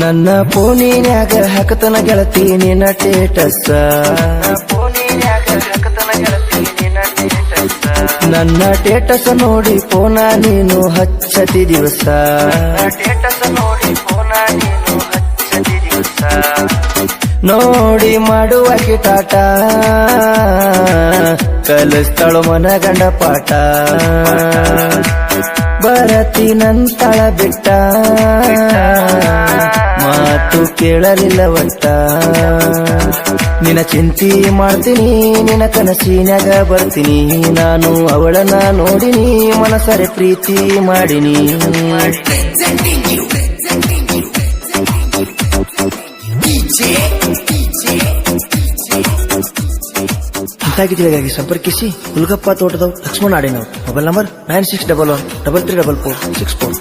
ನನ್ನ ಫೋನಿನ್ಯಾಗ ಹಾಕತನ ಗೆಳತಿ ನಿನ್ನ ಟೇಟಸ್ ನನ್ನ ಟೇಟಸ್ ನೋಡಿ ಫೋನ ನೀನು ಹಚ್ಚತಿ ದಿವಸ. ನೋಡಿ ಮಾಡುವ ಕಿಟಾಟ. ಕಲಿಸ್ತಾಳು ಮನಗಂಡ ಪಾಠ. ಬರತಿ ನಂತಳ ಬಿಟ್ಟ. ಮಾತು ಕೇಳಲಿಲ್ಲವಂತ. ನಿನ್ನ ನಿನ ಚಿಂತಿ ಮಾಡ್ತೀನಿ ನಿನ ಕನಸಿನಾಗ ಬರ್ತೀನಿ. ನಾನು ಅವಳನ್ನ ನೋಡಿನಿ, ಮನಸರೆ ಪ್ರೀತಿ ಮಾಡಿನಿ. ಇಂತಾಗಿದ್ದರಿಗಾಗಿ ಸಂಪರ್ಕಿಸಿ, ಹುಲ್ಗಪ್ಪ ತೋಟದವ್ Lakshmana ಆಡಿನವ್ mobile number nine six double one double three double four six four.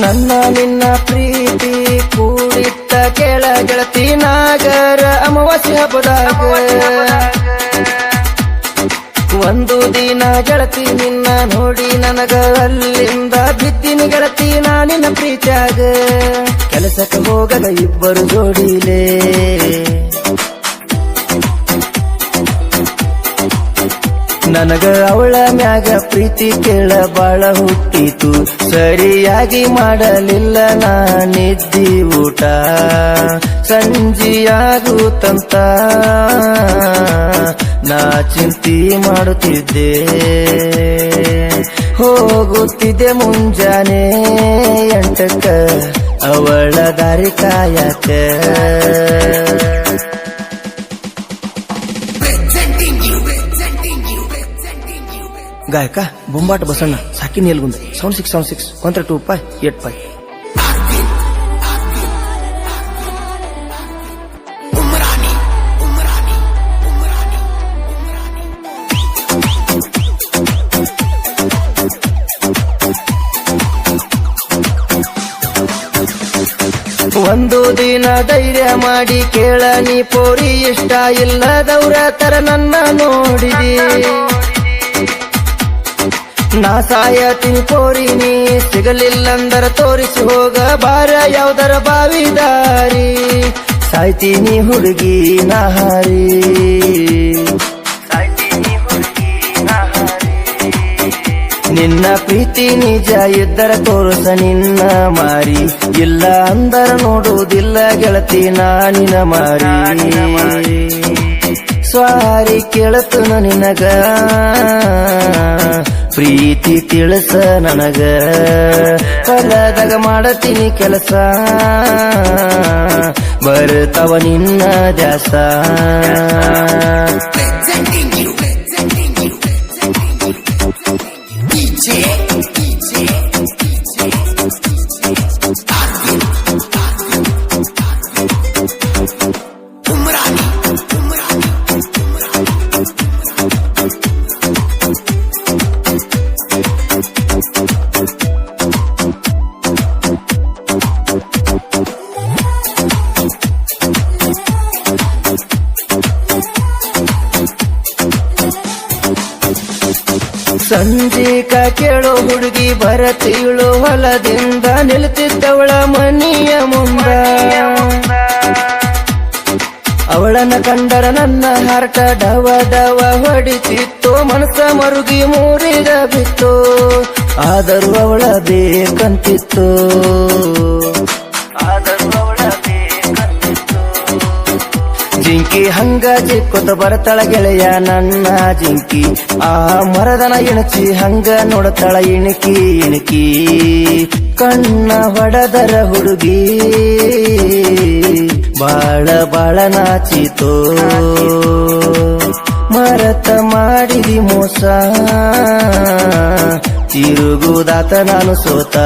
ನನ್ನ ನಿನ್ನ ಪ್ರೀತಿ ಕೂಡಿತ್ತ ಕೆಳ ಗೆಳತಿ ನಾಗರ ಅಮಾವಾಸ್ಯ ಹಬ್ಬದಾಗ. ಒಂದು ದಿನ ಗೆಳತಿ ನಿನ್ನ ನೋಡಿ ನನಗ ಅಲ್ಲಿಂದ ಬಿದ್ದಿನಿ ಗೆಳತಿ, ನಾ ನಿನ್ನ ಪ್ರೀತಿಯಾಗ. ಕೆಲಸಕ್ಕೆ ಹೋಗದ ಇಬ್ಬರು ಜೋಡಿಲೇ. ನನಗ ಅವಳ ಮ್ಯಾಗ ಪ್ರೀತಿ ಕೇಳ ಬಾಳ ಹುಟ್ಟಿತು. ಸರಿಯಾಗಿ ಮಾಡಲಿಲ್ಲ ನಾನಿದ್ದಿ ಊಟ. ಸಂಜಿಯಾಗುತ್ತಂತ ನಾ ಚಿಂತಿ ಮಾಡುತ್ತಿದ್ದೆ. ಹೋಗುತ್ತಿದ್ದೆ ಮುಂಜಾನೆ ಎಂಟಕ್ಕ, ಅವಳ ದಾರಿ ಕಾಯಕ. ಗಾಯಕ, ಬೊಂಬಾಟ ಬಸಣ್ಣ, ಸಾಕಿ Nilgund seven six seven six one three two five eight five ಒಂದು ದಿನ ಧೈರ್ಯ ಮಾಡಿ ಕೇಳ, ನೀ ಪೋರಿ ಇಷ್ಟ ಇಲ್ಲದವ್ರ ತರ ನನ್ನ ನೋಡಿದಿ. ನಾ ಸಾಯ ತಿಳ್ಕೋರಿನಿ ಸಿಗಲಿಲ್ಲಂದರ ತೋರಿಸಿ ಹೋಗ ಬಾರ ಯಾವ್ದರ ಬಾವಿದಾರಿ ಸಾಯ್ತೀನಿ ಹುಡುಗಿ ನಹಾರಿ ನಿನ್ನ ಪ್ರೀತಿ ನಿಜ ಇದ್ದರ ತೋರಿಸ ನಿನ್ನ ಮಾರಿ. ಇಲ್ಲ ಅಂದರ ನೋಡುವುದಿಲ್ಲ ಗೆಳತಿ ನಾನಿನ ಮಾರಿ. ಸ್ವಾರಿ ಕೇಳತು ನಿನಗ. ಪ್ರೀತಿ ತಿಳಿಸ ನನಗ. ಹೊಲದಾಗ ಮಾಡತೀನಿ ಕೆಲಸ. ಬರ್ತಾವ ನಿನ್ನ ದ್ಯಾಸ. ಸಂಜೀಕ ಕೇಳೋ ಹುಡುಗಿ ಬರತೀಳು ಹೊಲದಿಂದ ನಿಲ್ತಿದ್ದವಳ ಮನಿಯ ಮುಂದ. ಅವಳನ್ನ ಕಂಡರ ನನ್ನ ಹಾರ್ಟ ಡವ ಡವ ಹೊಡಿತಿತ್ತು, ಮನಸ್ಸ ಮರುಗಿ ಮೂರಿದ ಬಿತ್ತು. ಆದರೂ ಅವಳ ಬೇಕಂತಿತ್ತು. ಜಿಂಕಿ, ಹಂಗ ಜಿಕ್ಕೊತ ಬರತಳ ಗೆಳೆಯ ನನ್ನ ಜಿಂಕಿ. ಆ ಮರದನ ಇಣಚಿ ಹಂಗ ನೋಡತಳ ಇಣಕಿ ಇಣಕಿ. ಕಣ್ಣ ಹೊಡದರ ಹುಡುಗಿ, ಬಾಳ ಬಾಳ ನಾಚಿತೋ. ಮರತ ಮಾಡಿದಿ ಮೋಸ, ತಿರುಗುದಾತ ನಾನು ಸೋತ.